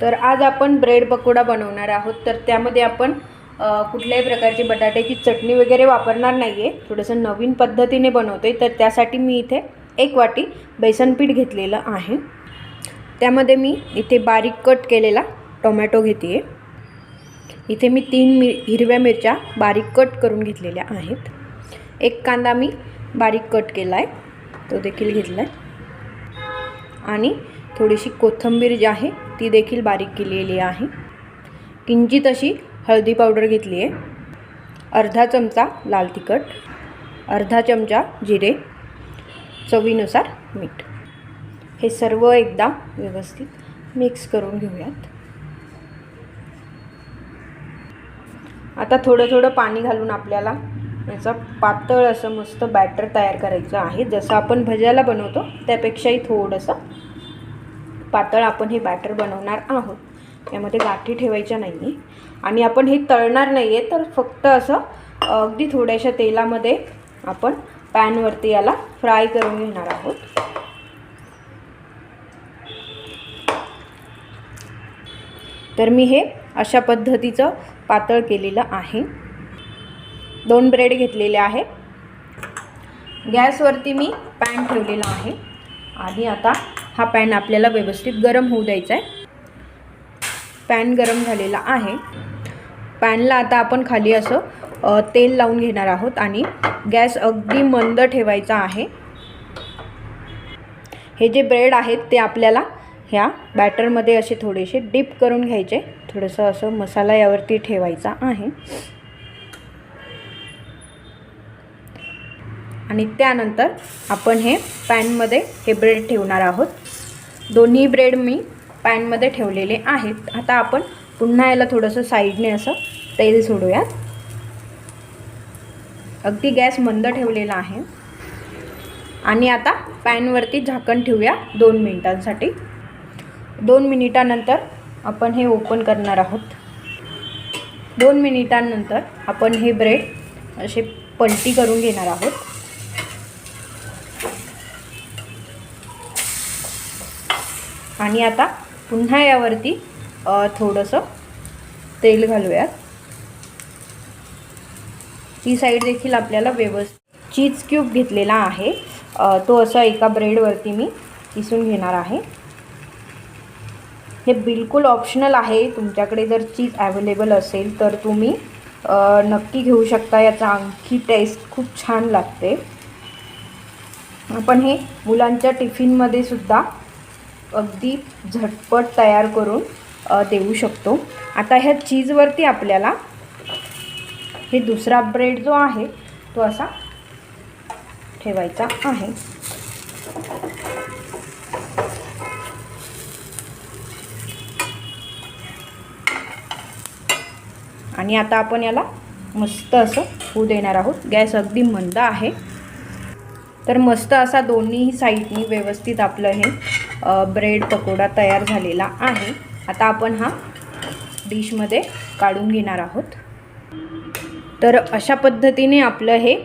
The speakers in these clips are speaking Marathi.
तर आज आपण ब्रेड पकोडा बनवणार आहोत. तर त्यामध्ये आपण कुठल्याही प्रकारची बटाट्याची चटणी वगैरे वापरणार नाही आहे थोडंसं नवीन पद्धतीने बनवतो आहे तर त्यासाठी मी इथे एक वाटी बेसनपीठ घेतलेलं आहे. त्यामध्ये मी इथे बारीक कट केलेला टोमॅटो घेते आहे इथे मी तीन मिर हिरव्या मिरच्या बारीक कट करून घेतलेल्या आहेत. एक कांदा मी बारीक कट केला आहे तो देखील घेतला आहे आणि थोडीशी कोथिंबीर जी आहे ती देखील बारीक केलेली आहे. किंचित अशी हळदी पावडर घेतली आहे अर्धा चमचा लाल तिखट अर्धा चमचा जिरे चवीनुसार मीठ. हे सर्व एकदा व्यवस्थित मिक्स करून घेऊयात. आता थोडं थोडं पाणी घालून आपल्याला याचं पातळ असं मस्त बॅटर तयार करायचं आहे. जसं आपण भज्याला बनवतो त्यापेक्षाही थोडंसं पातळ आपण हे बॅटर बनवणार आहोत. यामध्ये गाठी ठेवायच्या नाही आहे आणि आपण हे तळणार नाही आहे तर फक्त असं अगदी थोड्याशा तेलामध्ये आपण पॅनवरती याला फ्राय करून घेणार आहोत. तर मी हे अशा पद्धतीचं पातळ केलेलं आहे. दोन ब्रेड घेतलेले आहे. गॅसवरती मी पॅन ठेवलेला आहे. आणि आता हा पॅन आपल्याला व्यवस्थित गरम होऊ द्यायचा आहे. पॅन गरम झालेला आहे. पॅनला आता आपण खाली असं तेल लावून घेणार आहोत आणि गॅस अगदी मंद ठेवायचा आहे. हे जे ब्रेड आहेत ते आपल्याला ह्या बॅटरमध्ये असे थोडेसे डिप करून घ्यायचे. थोडंसं असं मसाला यावरती ठेवायचा आहे. आणि त्यानंतर आपण हे पॅनमध्ये हे ब्रेड ठेवणार आहोत. दोन्ही ब्रेड मी पॅनमध्ये ठेवलेले आहेत. आता आपण पुन्हा याला थोडंसं साईडने असं तेल सोडूयात. अगदी गॅस मंद ठेवलेला आहे. आणि आता पॅनवरती झाकण ठेवूया दोन मिनिटांसाठी. दोन मिनिटानंतर आपण हे ओपन करणार आहोत. दोन मिनिटांनंतर आपण हे ब्रेड असे पलटी करून घेणार आहोत. आणि आता पुन्हा यावरती थोडंसं तेल घालूयात. ती साईड देखील आपल्याला व्यवस्थित चीज क्यूब घेतलेला आहे. तो असा एका ब्रेडवरती मी किसून घेणार आहे. हे बिलकुल ऑप्शनल आहे. तुमच्याकडे जर चीज ॲवेलेबल असेल तर तुम्ही नक्की घेऊ शकता. याचा आणखी टेस्ट खूप छान लागते. आपण हे मुलांच्या टिफिनमध्ये सुद्धा अगदी झटपट तयार करून देऊ शकतो. आता ह्या चीजवरती आपल्याला हे दुसरा ब्रेड जो आहे तो असा ठेवायचा आहे. आणि आता आपण याला मस्त असं होऊ देणार आहोत. गॅस अगदी मंद आहे. तर मस्त असा दोन्ही साईडनी व्यवस्थित आपलं हे ब्रेड पकोडा तयार झालेला आहे. आता आपण हा डिशमध्ये काढून घेणार आहोत. तर अशा पद्धतीने आपलं हे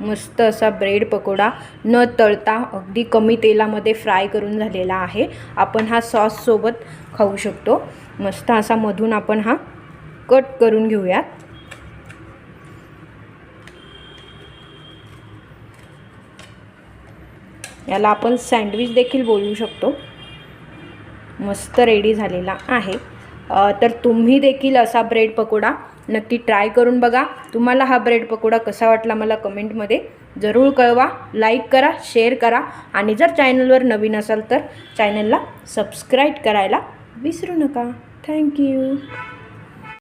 मस्त असा ब्रेड पकोडा न तळता अगदी कमी तेलामध्ये फ्राय करून झालेला आहे. आपण हा सॉससोबत खाऊ शकतो. मस्त असा मधून आपण हा कट करून घेऊयात. याला आपण सँडविच देखील बोलू शकतो. मस्त रेडी झालेला आहे. तर तुम्ही देखील असा ब्रेड पकोडा नक्की ट्राय करून बघा. तुम्हाला हा ब्रेड पकोडा कसा वाटला मला कमेंटमध्ये जरूर कळवा. लाईक करा शेअर करा आणि जर चॅनलवर नवीन असाल तर चॅनलला सबस्क्राईब करायला विसरू नका. थँक्यू